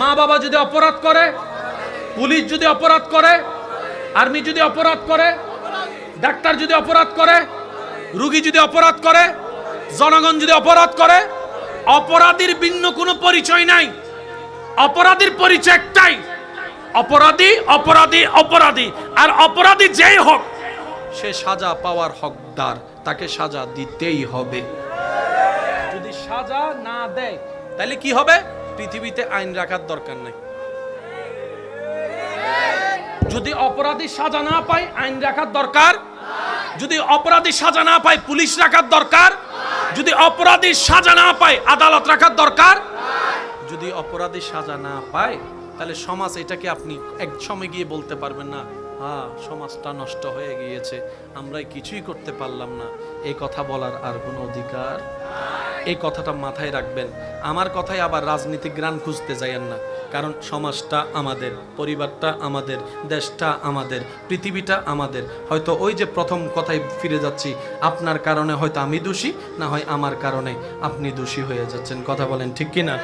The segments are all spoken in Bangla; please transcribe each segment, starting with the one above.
মা বাবা যদি অপরাধ করে, পুলিশ যদি অপরাধ করে, আর্মি যদি অপরাধ করে, ডাক্তার যদি অপরাধ করে, রুগী যদি অপরাধ করে, জনগণ যদি অপরাধ করে, অপরাধীর ভিন্ন কোনো পরিচয় নাই। অপরাধীর পরিচয় একটাই, অপরাধী অপরাধী অপরাধী। আর অপরাধী যেই হোক, সে সাজা পাওয়ার হকদার, তাকে সাজা দিতেই হবে। যদি সাজা না দেয়, তাহলে কি হবে? পৃথিবীতে আইন রাখার দরকার নাই। যদি অপরাধী সাজা না পায়, আইন রাখার দরকার। যদি অপরাধী সাজা না পায়, পুলিশ রাখার দরকার। যদি অপরাধী সাজা না পায়, আদালত রাখার দরকার। যদি অপরাধী সাজা না পায়, তাহলে সমাজ এটাকে আপনি এক সময় গিয়ে বলতে পারবেন না হ্যাঁ সমাজটা নষ্ট হয়ে গিয়েছে আমরা কিছুই করতে পারলাম না। এই কথা বলার আর কোনো অধিকার এই কথাটা মাথায় রাখবেন। আমার কথায় আবার রাজনীতিক গ্রান খুঁজতে যাইয়েন না। কারণ সমাজটা আমাদের, পরিবারটা আমাদের, দেশটা আমাদের, পৃথিবীটা আমাদের। হয়তো ওই যে প্রথম কথায় ফিরে যাচ্ছি, আপনার কারণে হয়তো আমি দোষী, না হয় আমার কারণে আপনি দোষী হয়ে যাচ্ছেন। কথা বলেন ঠিক কি না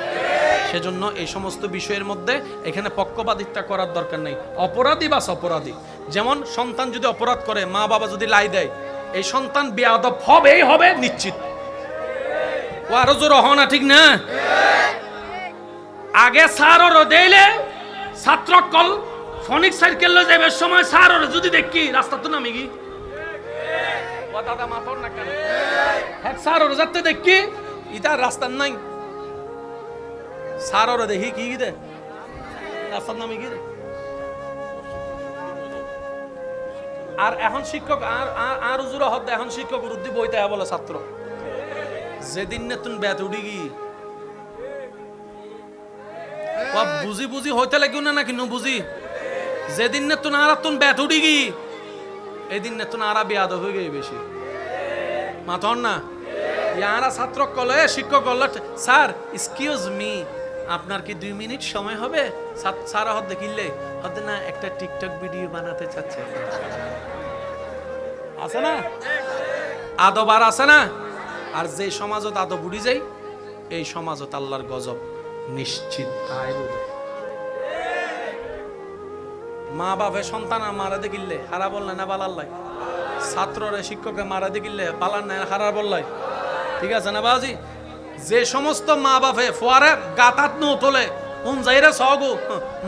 সেজন্য এই সমস্ত বিষয়ের মধ্যে এখানে পক্ষপাতিত্ব করার দরকার নেই। অপরাধী বাস অপরাধী। যেমন সন্তান যদি অপরাধ করে মা বাবা যদি লাই দেয়, এই সন্তান বেয়াদব হবেই হবে নিশ্চিত। ও আরও ঠিক না? আগে স্যার দেইলে ছাত্র কল ফনিক সাইকেল লয়ে যাবে সময় স্যার যদি দেখি রাস্তা নামি গি রাস্তা নাই। কি দে? নামে কি আর এখন শিক্ষক, আর আর- উজুরা হদ এখন শিক্ষক উদ্দি বইতে বলে ছাত্র। যেদিন না তুমি ব্যাত উঠি গি। বুঝি বুঝি হইতে লাগিও না নাকি বুঝি? যেদিন না তুমি আর তুমি ব্যাত উঠি গি, এদিন না তুমি আর বেয়াদ হয়ে গই বেশি। মাথন না? ইয়ারা ছাত্র কলে শিক্ষক কল স্যার, এক্সকিউজ মি, আপনার কি দুই মিনিট সময় হবে? স্যার হদ দেখিলে, হদ না একটা টিকটক ভিডিও বানাতে চাচ্ছে। আছে না? আদব আর আছে না? আর যে সমাজত আদব উড়ি যাই এই সমাজত আল্লাহর গজব নিশ্চিত। মা বাপে সন্তান মারা দেখিলে হারা বললে না বালাল্লাই ছাত্ররে, শিক্ষকরে মারা দেখিলে বালার না হারার বললাই ঠিক আছে না বাজি যে সমস্ত মা বাপে ফোয়ারে গাতাত নো তোলে কোন যাইরে সগু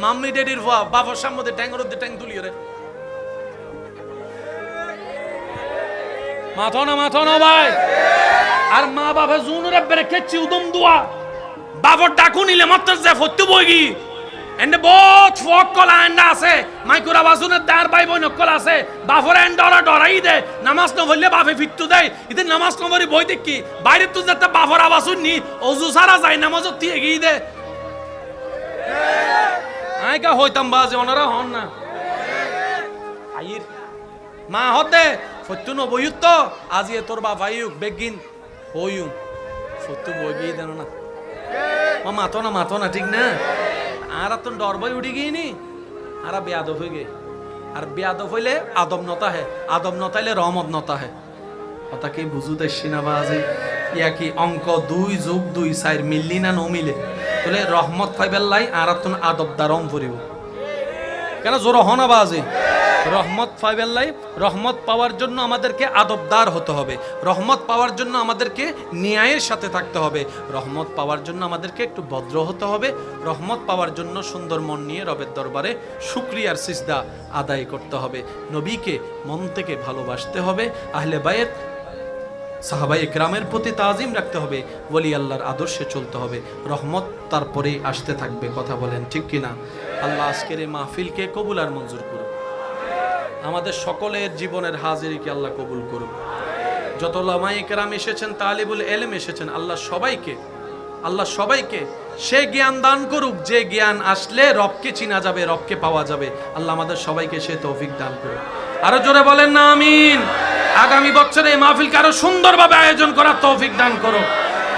মাম্মি ডেডির ফোয়া বাবার সামনে ট্যাঙ্গর ট্যাং তুলিয়ে রে। মাথো না মাথো না, ভাই! আর মা বাপে জুনুরে বেরে কেচ্ছি উদম দুয়া। বাবর ডাকু নিলে মাত্র যে ফত্তু বইগি। এন্ডে বহুত ফক কলা এন্ডা আছে। মাইকুরা বাসুনের দার ভাই বোন কল আছে। বাফর এন্ড ডরা ডরাই দে। নামাজ ন বললে বাপে ফিট্টু দেয়। ইতে নামাজ ন বলি বই দেখি। বাইরে তুই যাতে বাফর আবাসুন নি অজু সারা যায় নামাজ তুই এগিয়ে দে। আইকা হইতাম বাজে ওনারা হন না। আইর। মা হতে ফত্যু ন বইয়ুত তো আজি তোর বাপ আইয়ুক বেগিন। ফত্যু বই গিয়ে দেন না ও মাতো না মাতো না ঠিক না আর তো ডর বই উঠি গিয়ে নি আর বেয়াদব হয়ে গে আর বেয়াদব হইলে আদব নতা হে আদব নতাইলে রহমত নতা হে কথা কি বুঝু দেখছি না বাজে ইয়া কি অঙ্ক দুই যোগ দুই চার মিললি না নমিলে তাহলে রহমত ফাইবেল্লাই আর তুন আদব দারম ফুরিব কেন জোর হনা বাজে রহমত ফাইবেল্লাই রহমত পাওয়ার জন্য আমাদেরকে আদবদার হতে হবে। রহমত পাওয়ার জন্য আমাদেরকে ন্যায়ের সাথে থাকতে হবে। রহমত পাওয়ার জন্য আমাদেরকে একটু ভদ্র হতে হবে। রহমত পাওয়ার জন্য সুন্দর মন নিয়ে রবের দরবারে শুক্রিয়ার সিজদা আদায় করতে হবে। নবীকে মন থেকে ভালোবাসতে হবে। আহলে বায়েত সাহাবাই গ্রামের প্রতি তাজিম রাখতে হবে। ওলি আল্লাহর আদর্শে চলতে হবে। রহমত তারপরেই আসতে থাকবে, কথা বলেন ঠিক কিনা? আল্লাহ আজকের এই মাহফিলকে কবুল আর মঞ্জুর করুন আমাদের সকলের জীবনের হাজিরিকে আল্লাহ কবুল করুন যত লামাই কেরাম এসেছেন, তালিবুল এলেম এসেছেন, আল্লাহ সবাইকে আল্লাহ সবাইকে সে জ্ঞান দান করুক, যে জ্ঞান আসলে রবকে চিনা যাবে, রবকে পাওয়া যাবে। আল্লাহ আমাদের সবাইকে সে তৌফিক দান করুক। আরও জোরে বলেন না, আমিন। আগামী বছরে এই মাহফিলকে আরও সুন্দরভাবে আয়োজন করার তৌফিক দান করো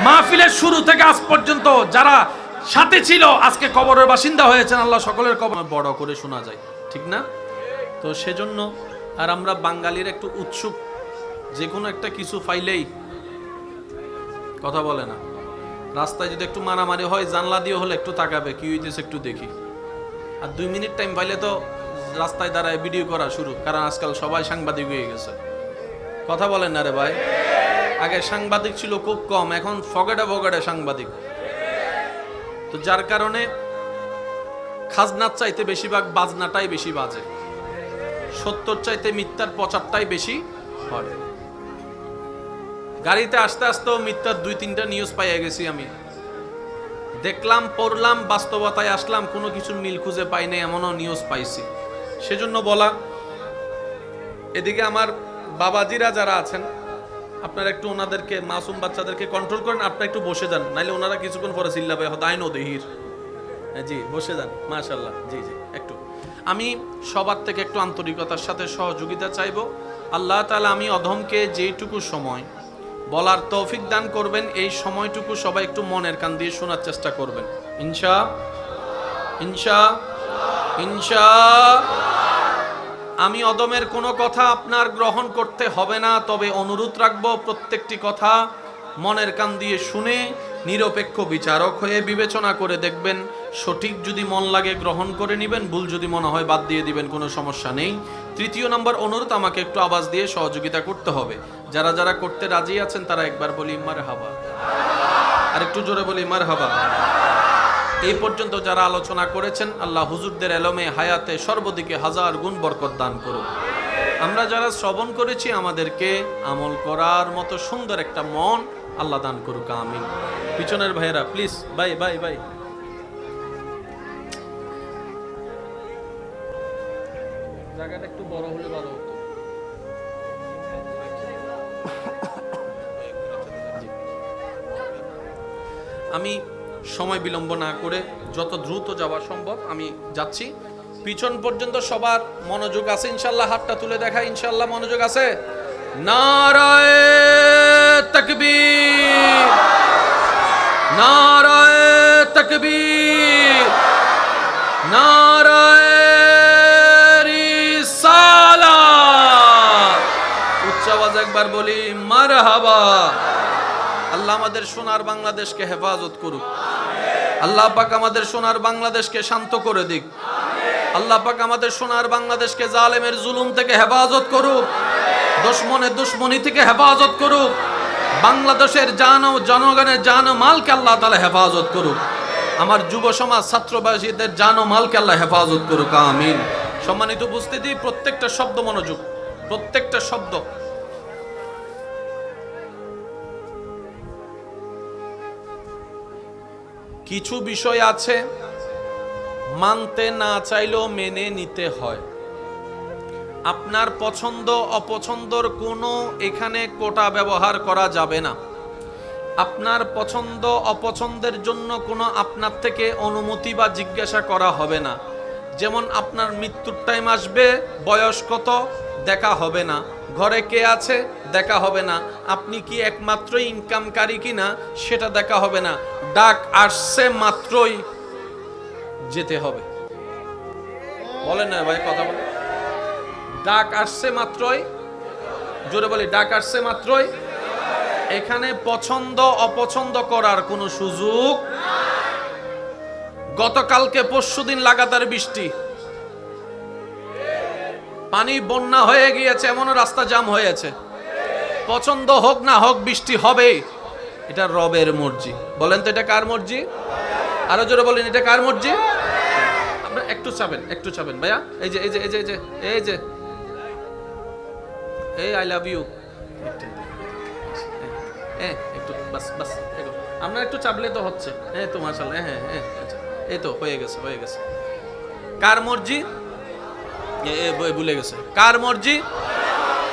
মাহফিলের শুরু থেকে আজ পর্যন্ত যারা সাথে ছিল, আজকে কবরের বাসিন্দা হয়েছেন, আল্লাহ সকলের কবর বড় করে শোনা যায়। ঠিক না? তো সেজন্য আর আমরা বাঙালির একটু উৎসুক। যে কোনো একটা কিছু ফাইলেই কথা বলে না। রাস্তায় যদি একটু মারামারি হয়, জানলা দিয়ে হলে একটু তাকাবে, কি হইতেছে একটু দেখি। আর দুই মিনিট টাইম পাইলে তো রাস্তায় দাঁড়ায় ভিডিও করা শুরু, কারণ আজকাল সবাই সাংবাদিক হয়ে গেছে। কথা বলেন না রে ভাই। আগে সাংবাদিক ছিল খুব কম, এখন ফগেটে ফগেটে সাংবাদিক। তো যার কারণে খাজনার চাইতে বেশিরভাগ বাজনাটাই বেশি বাজে। সত্তর চাইতে মিথ্যার প্রচারটাই বেশি হয়। গাড়িতে আস্তে আস্তেও মিথ্যার দুই তিনটা নিউজ পাইয়া গেছি আমি। দেখলাম পড়লাম বাস্তবতায় আসলাম কোনো কিছুর মিল খুঁজে পাই নাই এমনও নিউজ পাইছি। সেজন্য বলা এদিকে আমার বাবাজিরা যারা আছেন আপনারা একটু ওনাদেরকে মাসুম বাচ্চাদেরকে কন্ট্রোল করেন আপনারা একটু বসে যান নাইলে ওনারা কিছুক্ষণ পরে চিল্লাবে হয়তো আইনো দেহির। হ্যাঁ, জি বসে যান মাশাল্লাহ জি জি একটু। আমি সবার থেকে একটু আন্তরিকতার সাথে সহযোগিতা চাইব। আল্লাহ তালা আমি অধমকে যেইটুকু সময় বলার তৌফিক দান করবেন, এই সময়টুকু সবাই একটু মনের কান দিয়ে শোনার চেষ্টা করবেন। ইনশা ইনশা ইনশা। আমি অদমের কোনো কথা আপনার গ্রহণ করতে হবে না, তবে অনুরোধ রাখব প্রত্যেকটি কথা মনের কান দিয়ে শুনে নিরপেক্ষ বিচারক হয়ে বিবেচনা করে দেখবেন, সঠিক যদি মন লাগে গ্রহণ করে নেবেন, ভুল যদি মনে হয় বাদ দিয়ে দিবেন, কোনো সমস্যা নেই। তৃতীয় নম্বর অনুরোধ, আমাকে একটু আওয়াজ দিয়ে সহযোগিতা করতে হবে। যারা যারা করতে রাজি আছেন, তারা একবার বলি মার হাবা আর একটু জোরে বলি মার হাবা এই পর্যন্ত যারা আলোচনা করেছেন, আল্লাহ হুজুরদের এলমে, হায়াতে সর্বদিকে হাজার গুণ বরকত দান করুক। আমরা যারা শ্রবণ করেছি, আমাদেরকে আমল করার মতো সুন্দর একটা মন আল্লাহ দান করুক, আমিন। পিছনের ভাইয়েরা প্লিজ বাই বাই বাই একটু বড় হলে আমি সময় বিলম্ব না করে যত দ্রুত যাওয়া সম্ভব আমি যাচ্ছি। পিছন পর্যন্ত সবার মনোযোগ আছে, ইনশাল্লাহ হাতটা তুলে দেখা ইনশাল্লাহ মনোযোগ আছে। নারায় তকবীর। নারায় তকবীর, নারায় উচ্চ আওয়াজ একবার বলি, মারহাবা। আল্লাহ আমাদের সোনার বাংলাদেশকে হেফাজত করুক। আল্লাহ পাক আমাদের সোনার বাংলাদেশকে শান্ত করে দিক। আল্লাহ পাক আমাদের সোনার বাংলাদেশকে জালেমের জুলুম থেকে হেফাজত করুক। দুশ্মনের দুশ্মনী থেকে হেফাজত করুক। বাংলাদেশের জান ও জনগণের জান মালকে আল্লাহ তালা হেফাজত করুক। আমার যুব সমাজ, ছাত্রবাসীদের জান ও মালকে আল্লাহ হেফাজত করুক, আমিন। সম্মানিত উপস্থিতি, প্রত্যেকটা শব্দ মনোযোগ, প্রত্যেকটা শব্দ। কিছু বিষয় আছে, মানতে না চাইলেও মেনে নিতে হয়। আপনার পছন্দ, অপছন্দর কোনো এখানে কোটা ব্যবহার করা যাবে না। আপনার পছন্দ, অপছন্দের জন্য কোনো আপনার থেকে অনুমতি বা জিজ্ঞাসা করা হবে না। যেমন আপনার মৃত্যুর টাইম আসবে, বয়স কত, দেখা হবে না। ঘরে কে আছে, দেখা হবে না। আপনি কি একমাত্র ইনকামকারী কিনা, সেটা দেখা হবে না। ডাক আসছে মাত্রই যেতে হবে। বলেন না ভাই, কথা বলে ডাক আসছে মাত্রই। জোরে বলি, ডাক আসছে মাত্রই। এখানে পছন্দ, অপছন্দ করার কোনো সুযোগ গতকালকে পরশু দিন লাগাতার বৃষ্টি। পানি বন্যা হয়ে গিয়েছে, এমনও রাস্তা জাম হয়েছে। পছন্দ হোক না হোক, বৃষ্টি হবে এটা রবের মর্জি। বলেন তো, এটা কার মর্জি? আরও জোরে বলেন, এটা কার মর্জি? আপনার একটু চাবেন একটু চাবেন ভাইয়া। এই যে এই যে এই যে এই যে। এই আই লাভ ইউ একটু, বাস বাস আপনার একটু চাপলে তো হচ্ছে। হ্যাঁ তো মাশাল্লাহ হ্যাঁ হ্যাঁ আচ্ছা। এই তো হয়ে গেছে হয়ে গেছে। কার মর্জি? ভুলে গেছে। কার মর্জি?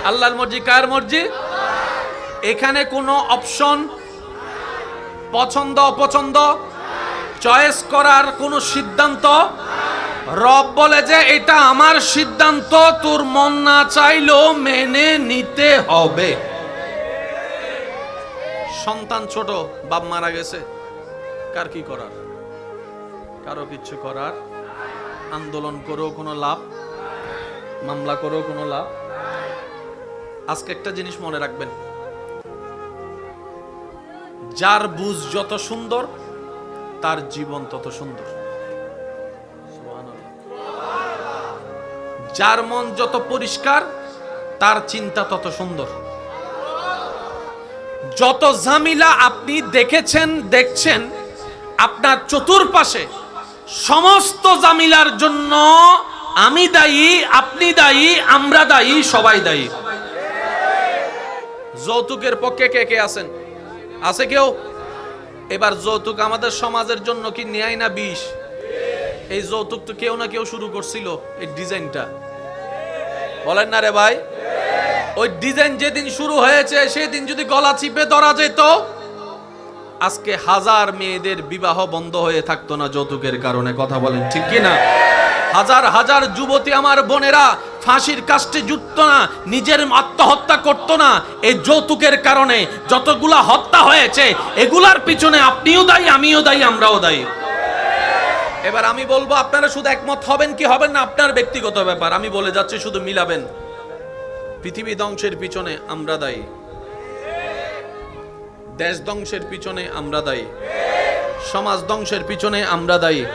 আল্লাহর মর্জি, কার মর্জি? এখানে কোনো অপশন, পছন্দ, অপছন্দ, চয়েস করার কোনো সিদ্ধান্ত রব বলে যে, এটা আমার সিদ্ধান্ত, তোর মন না চাইলেও মেনে নিতে হবে। সন্তান ছোট, বাপ মারা গেছে। কার কি করার? কারও কিছু করার? আন্দোলন করেও কোনো লাভ? মামলা করেও কোনো লাভ? আজকে একটা জিনিস মনে রাখবেন। যার বুঝ যত সুন্দর, তার জীবন তত সুন্দর। যার মন যত পরিষ্কার, তার চিন্তা তত সুন্দর। যত ঝামিলা আপনি দেখেছেন, দেখছেন, আপনার চতুর্পাশে সমস্ত জামিলার জন্য আমি দায়ী, আপনি দায়ী, আমরা দায়ী, সবাই দায়ী। যৌতুকের পক্ষে কে কে আছেন? আছে কেউ? এবার যৌতুক আমাদের সমাজের জন্য কি ন্যায় না বিষ? এই যৌতুক তো কেউ না কেউ শুরু করছিল, এই ডিজাইনটা। বলেন না রে ভাই? ওই ডিজাইন যেদিন শুরু হয়েছে, সেদিন যদি গলা চিপে ধরা যেত, আজকে হাজার মেয়েদের বিবাহ বন্ধ হয়ে থাকতো না যৌতুকের কারণে। কথা বলেন ঠিক কি না? হাজার হাজার যুবতী আমার বোনেরা ফাঁসির কাস্টে জুটতো না, নিজের আত্মহত্যা করতো না। এই যৌতুকের কারণে যতগুলা হত্যা হয়েছে, এগুলার পিছনে আপনিও দায়ী, আমিও দায়ী, আমরাও দায়ী। এবার আমি বলব, আপনারা শুধু একমত হবেন কি হবেন না, আপনার ব্যক্তিগত ব্যাপার। আমি বলে যাচ্ছি, শুধু মিলাবেন। পৃথিবী ধ্বংসের পিছনে আমরা দায়ী। দেশ ধ্বংসের পিছনে আমরা দায়ী। সমাজ ধ্বংসের পিছনে আমরা দায়ী।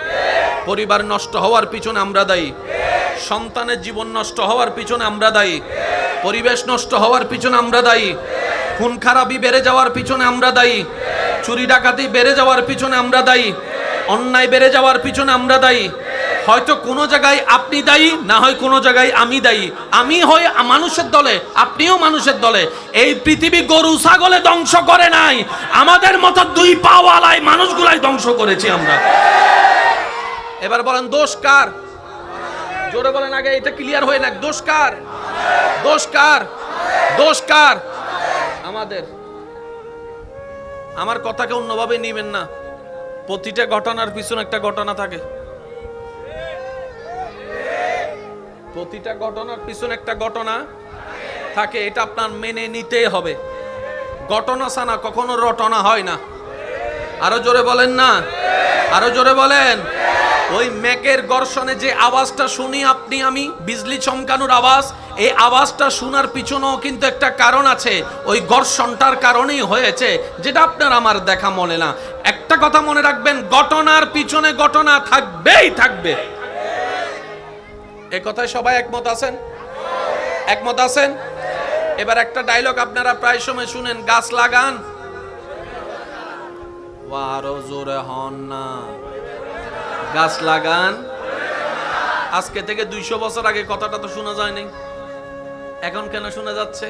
পরিবার নষ্ট হওয়ার পিছনে আমরা দায়ী। সন্তানের জীবন নষ্ট হওয়ার পিছনে আমরা দায়ী। পরিবেশ নষ্ট হওয়ার পিছনে আমরা দায়ী। খুন খারাপি বেড়ে যাওয়ার পিছনে আমরা দায়ী। চুরি ডাকাতি বেড়ে যাওয়ার পিছনে আমরা দায়ী। অন্যায় বেড়ে যাওয়ার পিছনে আমরা দায়ী। হয়তো কোনো জায়গায় আপনি দায়ী, না হয় কোনো জায়গায় আমি দায়ী। আমি হই মানুষের দলে, আপনিও মানুষের দলে। এই পৃথিবী গরু ছাগলে ধ্বংস করে নাই। আমাদের মতো দুই পাওয়ালাই মানুষগুলাই ধ্বংস করেছি আমরা। এবার বলেন, দোষ কার? জোরে বলেন আগে, এটা ক্লিয়ার হয়ে না। দোষ কার? দোষ কার? দোষ কার? আমাদের। আমার কথাকে অন্যভাবে নিবেন না। প্রতিটা ঘটনার পিছনে একটা ঘটনা থাকে। প্রতিটা ঘটনার পিছনে একটা ঘটনা থাকে, এটা আপনার মেনে নিতেই হবে। ঘটনা সানা কখনো রটনা হয় না। আরও জোরে বলেন না। আরও জোরে বলেন। ওই ম্যাকের গর্ষণে যে আওয়াজটা শুনি আপনি, আমি, বিজলি চমকানোর আওয়াজ এই আওয়াজটা শোনার পিছনেও কিন্তু একটা কারণ আছে। ওই ঘর্ষণটার কারণেই হয়েছে, যেটা আপনার আমার দেখা মনে না। একটা কথা মনে রাখবেন, ঘটনার পিছনে ঘটনা থাকবেই থাকবে। এ কথায় সবাই একমত আছেন? একমত আছেন? এবার একটা ডায়লগ আপনারা প্রায় সময় শুনেন, গাছ লাগান। হন না। গাছ লাগান। আজকে থেকে দুইশো বছর আগে কথাটা তো শোনা যায়নি। এখন কেন শোনা যাচ্ছে?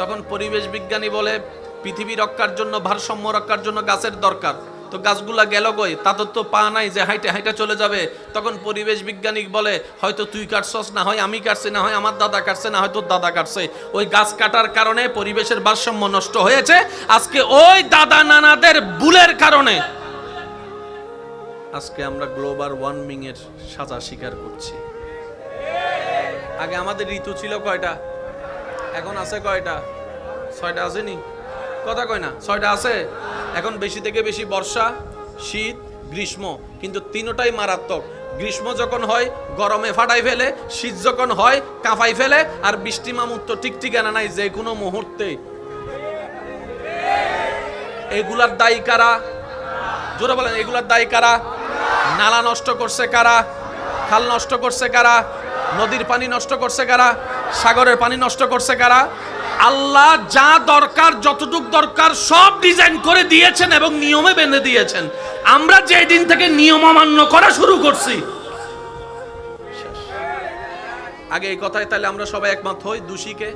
তখন পরিবেশ বিজ্ঞানী বলে, পৃথিবী রক্ষার জন্য, ভারসাম্য রক্ষার জন্য গাছের দরকার। তো গাছগুলা গেল কই? তাদের তো পা নাই যে হাইটে হাইটে চলে যাবে। তখন পরিবেশ বিজ্ঞানী বলে, হয়তো তুই কাটছস, না হয় আমি কাটছি, না হয় আমার দাদা কাটছে, না হয়তো দাদা কাটছে। ওই গাছ কাটার কারণে পরিবেশের ভারসাম্য নষ্ট হয়েছে। আজকে ওই দাদা নানাদের ভুলের কারণে। আজকে আমরা গ্লোবাল ওয়ার্মিং এর সাজা স্বীকার করছি। আগে আমাদের ঋতু ছিল কয়টা? এখন আছে কয়টা? ছয়টা আসেনি? কথা কয় না, ছয়টা আছে? এখন বেশি থেকে বেশি বর্ষা, শীত, গ্রীষ্ম, কিন্তু তিনোটাই মারাত্মক। গ্রীষ্ম যখন হয়, গরমে ফাটাই ফেলে, শীত যখন হয়, কাঁপাই ফেলে, আর বৃষ্টি মামুর তো টিকটিকানা নাই যে কোনো মুহূর্তে। এগুলার দায়ী কারা? জোরে বলেন, এগুলার দায়ী কারা? নালা নষ্ট করছে কারা? খাল নষ্ট করছে কারা? নদীর পানি নষ্ট করছে কারা? সাগরের পানি নষ্ট করছে কারা? আল্লাহ যা দরকার, যতটুক দরকার, সব ডিজাইন করে দিয়েছেন এবং নিয়মে বেঁধে দিয়েছেন। আমরা যে দিন থেকে নিয়ম অমান্য করা শুরু করছি। আগে এই কথায় তাহলে আমরা সবাই একমত হই, দোষীকে?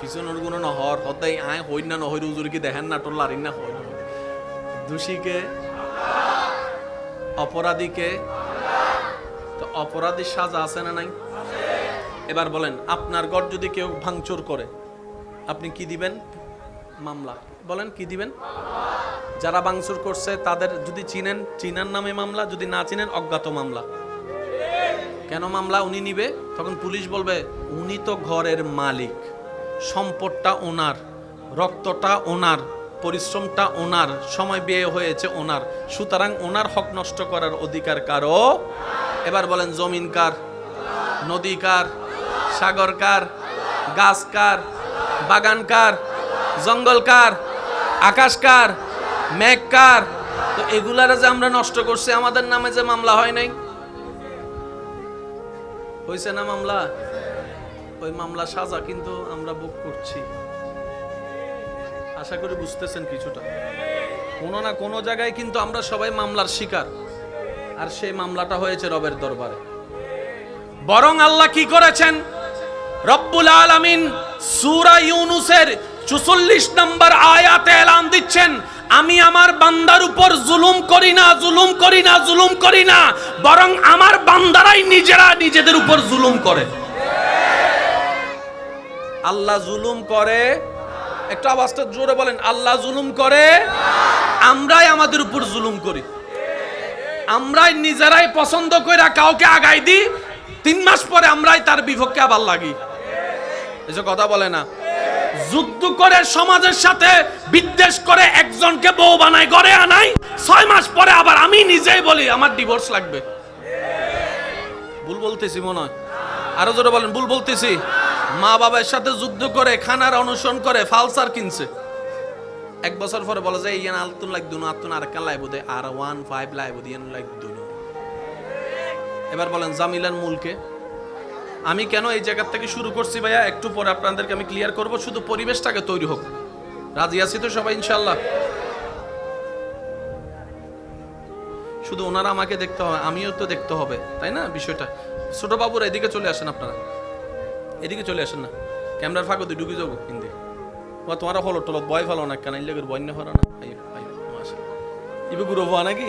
পিছনের গুণ ন হর হদাই আয় হই না নহই উজুর কি দেখেন না টোল লারিন না হই দোষীকে? অপরাধীকে? অপরাধীর সাজা আছে না নাই? এবার বলেন, আপনার ঘর যদি কেউ ভাঙচুর করে, আপনি কি দিবেন? মামলা। বলেন, কি দিবেন? যারা ভাঙচুর করছে, তাদের যদি চিনেন, চিনার নামে মামলা, যদি না চিনেন, অজ্ঞাত মামলা। কেন মামলা? উনি নিবে। তখন পুলিশ বলবে, উনি তো ঘরের মালিক। সম্পদটা ওনার, রক্তটা ওনার, পরিশ্রমটা ওনার, সময় ব্যয় হয়েছে ওনার। সুতরাং ওনার হক নষ্ট করার অধিকার কারও? এবার বলেন, জমিন কার? নদী কার? সাগর কার, গাছ কার, বাগান কার, জঙ্গল কার, আকাশ কার, মেঘ কার। তো এগুলারে যে আমরা নষ্ট করছি, আমাদের নামে যে মামলা হয় নাই? হয়েছে না মামলা? ওই মামলা সাজা কিন্তু আমরা বুক করছি। আশা করি বুঝতেছেন কিছুটা। কোনো না কোনো জায়গায় কিন্তু আমরা সবাই মামলার শিকার। আর সেই মামলাটা হয়েছে রবের দরবারে। বরং আল্লাহ কি করেছেন? রব্বুল আলামিন সূরা ইউনুসের 44 নম্বর আয়াতে এলান দিচ্ছেন, আমি আমার বান্দার উপর জুলুম করি না, জুলুম করি না, জুলুম করি না, বরং আমার বান্দারাই নিজেরা নিজেদের উপর জুলুম করে। আল্লাহ জুলুম করে। একটু আওয়াজটা জোরে বলেন, আল্লাহ জুলুম করে, আমরাই আমাদের উপর জুলুম করি। আমরাই নিজেরাই পছন্দ কইরা কাউকে আগাই দিই তিন মাস পরে আমরাই তার বিপক্ষে আবার লাগি। এসব কথা বলে না। যুদ্ধ করে সমাজের সাথে বিদ্বেষ করে একজনকে বউ বানাই গড়ে আনাই ছয় মাস পরে আবার আমি নিজেই বলি, আমার ডিভোর্স লাগবে। ভুল বলতেছি মনে হয়। আরও জোরে বলেন, ভুল বলতেছি। মা বাবার সাথে যুদ্ধ করে খানার অনুসরণ করে ফালসার কিনছে। এক বছর পরে বলে যে ইয়ান আলতুন লাগ দুনো, আতুন আর কান লাইব দে, আর ওয়ান ফাইভ লাইব দিয়ান লাগ দুনো। এবার বলেন জামিলান মূলকে। আমি কেন এই জায়গার থেকে শুরু করছি ভাইয়া? একটু পরে আপনাদেরকে আমি ক্লিয়ার করব, শুধু পরিবেশটাকে তৈরি হোক। রাজি আছি তো সবাই ইনশাল্লাহ শুধু ওনারা আমাকে দেখতে হবে, আমিও তো দেখতে হবে, তাই না বিষয়টা? ছোট বাবুরা, এদিকে চলে আসেন আপনারা। এদিকে চলে আসেন না। ক্যামেরার ফাঁকে তুই ঢুকে যাব হিন্দি ও তোমার হলো টলত বয় ফেলো না কেন? ইলে বয় না হলো না? ইবে গুরু হওয়া নাকি?